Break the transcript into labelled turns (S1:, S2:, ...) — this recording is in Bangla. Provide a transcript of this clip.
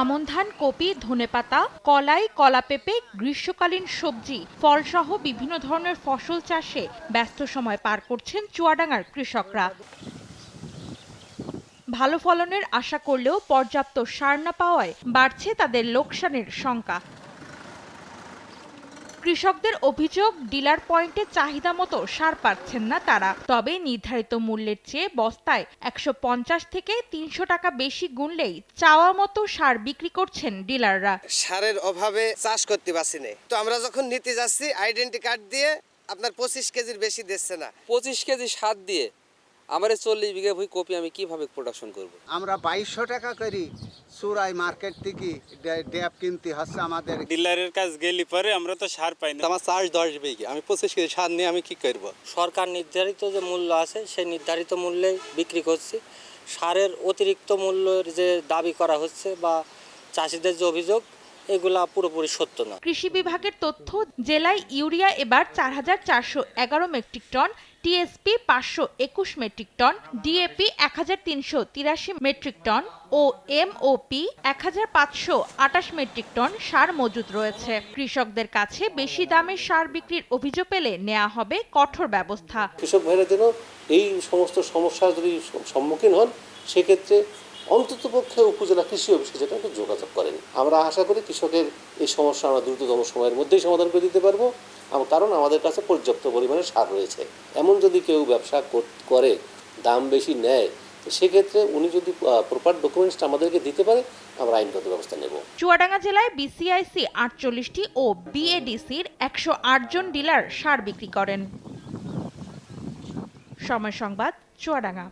S1: আমন ধান কপি, ধনেপাতা, কলাই কলা পেঁপে গ্রীষ্মকালীন সবজি, ফলসহ বিভিন্ন ধরনের ফসল চাষে ব্যস্ত সময় পার করছেন চুয়াডাঙ্গার কৃষকরা। ভালো ফলনের আশা করলেও পর্যাপ্ত সার না পাওয়ায় বাড়ছে তাদের লোকসানের শঙ্কা। কৃষকদের অভিযোগ ডিলার পয়েন্টে চাহিদা মতো সার পাচ্ছেন না তারা। তবে নির্ধারিত মূল্যের চেয়ে বস্তায় একশো পঞ্চাশ থেকে তিনশো টাকা বেশি গুনলেই চাওয়া মতো সার বিক্রি করছেন ডিলাররা।
S2: সারের অভাবে চাষ করতে পারছি না। তো আমরা যখন নিতে যাচ্ছি আইডেন্টি কার্ড দিয়ে আপনার পঁচিশ কেজির বেশি দিচ্ছে না।
S3: পঁচিশ কেজি সার দিয়ে আমার এই চল্লিশ বিঘা ভুই কপি আমি কীভাবে প্রোডাকশন করব।
S4: আমরা বাইশশো টাকা করি চুরাই মার্কেট থেকে ড্যাপ কিনতে হচ্ছে আমাদের।
S5: ডিলারের কাছ গেলি পরে আমরা তো সার পাই না।
S6: আমার চার্জ দশ বিঘে আমি পঁচিশ কেজি সার নিয়ে আমি কি করব?
S7: সরকার নির্ধারিত যে মূল্য আছে সেই নির্ধারিত মূল্যে বিক্রি করছি। সারের অতিরিক্ত মূল্যের যে দাবি করা হচ্ছে বা চাষিদের যে অভিযোগ এগুলা পুরোপুরি সত্য না।
S1: কৃষি বিভাগের তথ্য জেলায় ইউরিয়া এবার চার হাজার চারশো এগারো মেট্রিক টন টিএসপি পাঁচশো একুশ মেট্রিক টন ডিএপি এক হাজার তিনশো তিরাশি মেট্রিক টন ও এমওপি এক হাজার পাঁচশো আটাশ মেট্রিক টন সার মজুদ রয়েছে। কৃষকদের কাছে বেশি দামে সার বিক্রির অভিযোগ পেলে নেওয়া হবে কঠোর ব্যবস্থা।
S8: কৃষক ভাইরা যেন এই সমস্ত সমস্যার যদি সম্মুখীন হন সেক্ষেত্রে অন্ততপক্ষে উপজেলা কৃষি অফিসে যেটা একটু যোগাযোগ করেন। আমরা আশা করি কৃষকের এই সমস্যা আমরা দ্রুততম সময়ের মধ্যেই সমাধান করে দিতে পারব। কারণ আমাদের কাছে পর্যাপ্ত পরিমাণে সার রয়েছে। এমন যদি কেউ ব্যবসা করে দাম বেশি নেয় সেক্ষেত্রে উনি যদি প্রপার ডকুমেন্টসটা আমাদেরকে দিতে পারে, আমরা আইনগত ব্যবস্থা নেব।
S1: চুয়াডাঙ্গা জেলায় বিসিআইসি আটচল্লিশটি ও বিএডিসির একশো জন ডিলার সার বিক্রি করেন। সময় সংবাদ, চুয়াডাঙ্গা।